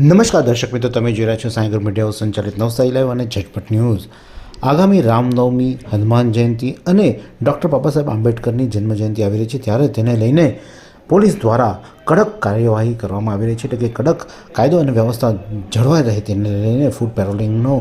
નમસ્કાર દર્શક મિત્રો, તમે જોઈ રહ્યા છો સાયગર મીડિયાઓ સંચાલિત નવસારી લાઈવ અને ઝટપટ ન્યૂઝ. આગામી રામનવમી, હનુમાન જયંતિ અને ડૉક્ટર બાબા સાહેબ આંબેડકરની જન્મજયંતિ આવી રહી છે. ત્યારે તેને લઈને પોલીસ દ્વારા કડક કાર્યવાહી કરવામાં આવી રહી છે. એટલે કે કડક કાયદો અને વ્યવસ્થા જળવાઈ રહે તેને લઈને ફૂડ પેટ્રોલિંગનો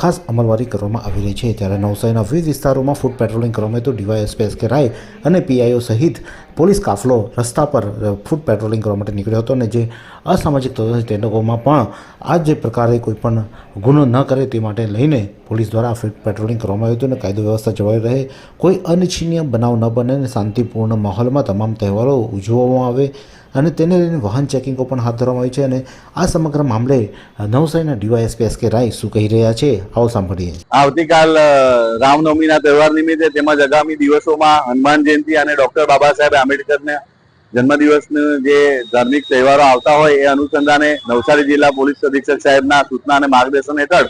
ખાસ અમલવારી કરવામાં આવી રહી છે. ત્યારે નવસારીના વિવિધ વિસ્તારોમાં ફૂડ પેટ્રોલિંગ કરવામાં આવ્યું ડીવાયએસપી એસ કે રાય અને પીઆઈઓ સહિત પોલીસ કાફલો રસ્તા પર ફૂડ પેટ્રોલિંગ કરવા માટે નીકળ્યો હતો અને જે અસામાજિક તત્વો છે તે લોકોમાં પણ આ જે પ્રકારે કોઈ પણ ગુનો ન કરે તે માટે લઈને પોલીસ દ્વારા ફૂડ પેટ્રોલિંગ કરવામાં આવ્યું હતું અને કાયદો વ્યવસ્થા જળવાઈ રહે. કોઈ અનિચ્છનીય બનાવ ન બને અને શાંતિપૂર્ણ માહોલમાં તમામ તહેવારો ઉજવવામાં આવે. અને તેને લઈને વાહન ચેકિંગો પણ હાથ ધરવામાં આવી છે અને આ સમગ્ર મામલે નવસારીના ડીવાયએસપી એસ કે રાય શું કહી રહ્યા છે, આવો સાંભળીએ. આવતીકાલ રામનવમીના તહેવાર નિમિત્તે તેમજ આગામી દિવસોમાં હનુમાન જયંતિ અને ડોક્ટર બાબા સાહેબ આંબેડકરના જન્મદિવસના જે ધાર્મિક તહેવારો આવતા હોય એ અનુસંધાને નવસારી જિલ્લા પોલીસ અધિક્ષક સાહેબના સૂચના અને માર્ગદર્શન હેઠળ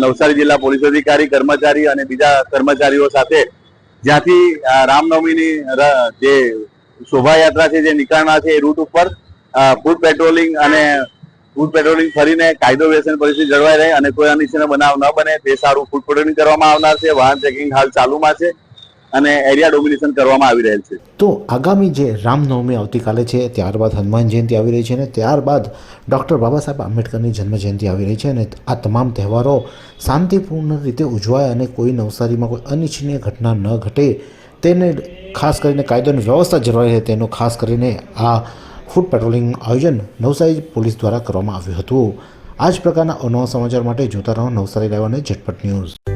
નવસારી જિલ્લા પોલીસ અધિકારી, કર્મચારી અને બીજા કર્મચારીઓ સાથે જ્યાંથી રામનવમીની જે શોભાયાત્રા છે જે નીકળનાર છે એ રૂટ ઉપર ફૂડ પેટ્રોલિંગ અને ફૂડ પેટ્રોલિંગ ફરીને કાયદો વ્યવસ્થાની પરિસ્થિતિ જળવાઈ રહે અને કોઈ અનિચ્છનીય બનાવ ન બને તે સારું ફૂડ પેટ્રોલિંગ કરવામાં આવનાર છે, વાહન ચેકિંગ હાલ ચાલુમાં છે અને એરિયા ડોમિનેશન કરવામાં આવી રહેલ છે. તો આગામી જે રામનવમી આવતીકાલે છે, ત્યારબાદ હનુમાન જયંતિ આવી રહી છે અને ત્યારબાદ ડૉક્ટર બાબા સાહેબ આંબેડકરની જન્મજયંતિ આવી રહી છે અને આ તમામ તહેવારો શાંતિપૂર્ણ રીતે ઉજવાય અને કોઈ નવસારીમાં કોઈ અનિચ્છનીય ઘટના ન ઘટે તેને ખાસ કરીને કાયદોની વ્યવસ્થા જળવાઈ રહે તેનો ખાસ કરીને આ ફૂડ પેટ્રોલિંગ આયોજન નવસારી પોલીસ દ્વારા કરવામાં આવ્યું હતું. આ જ પ્રકારના અનવા સમાચાર માટે જોતા રહો નવસારી લાઈવ અને ઝટપટ ન્યૂઝ.